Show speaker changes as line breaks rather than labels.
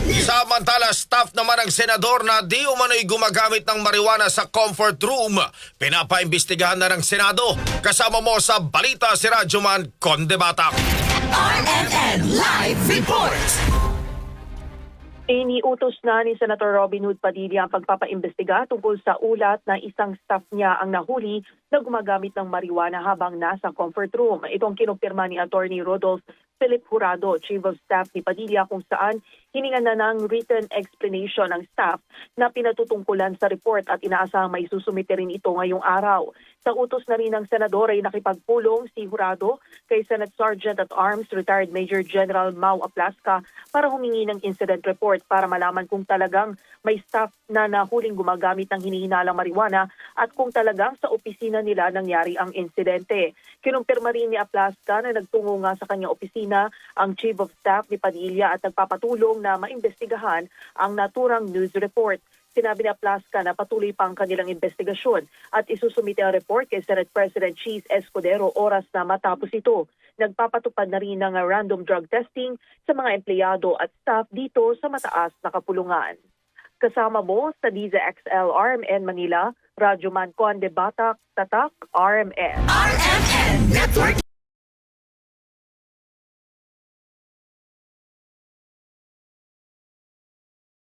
Samantala, staff naman ng senador na di umano'y gumagamit ng marijuana sa comfort room. Pinapaimbestigahan na ng Senado. Kasama mo sa balita si Radyoman Conde Batak.
RMN Live Report.
Iniutos na ni Senator Robin Hood Padilla ang pagpapaimbestiga tungkol sa ulat na isang staff niya ang nahuli na gumagamit ng marijuana habang nasa comfort room. Itong kinumpirma ni Attorney Rodolph Philip Jurado, Chief of Staff ni Padilla kung saan hiningan na ng written explanation ng staff na pinatutungkulan sa report at inaasahang may susumite rin ito ngayong araw. Sa utos na rin ng Senador ay nakipagpulong si Jurado kay Senate Sergeant at Arms Retired Major General Mau Aplaska para humingi ng incident report para malaman kung talagang may staff na nahuling gumagamit ng hinihinalang marijuana at kung talagang sa opisina nila nangyari ang insidente. Kinumpirma rin ni Aplaska na nagtungo nga sa kanyang opisina ang Chief of Staff ni Padilla at nagpapatulong na maimbestigahan ang naturang news report. Sinabi ni Aplaska na patuloy pa ang kanilang investigasyon at isusumite ang report kay Senate President Cheese Escudero oras na matapos ito. Nagpapatupad na rin ng random drug testing sa mga empleyado at staff dito sa mataas na kapulungan. Kasama mo sa Diza XL RMN Manila, Radyo Man Conde Batak, Tatak, RMN.
RMN Network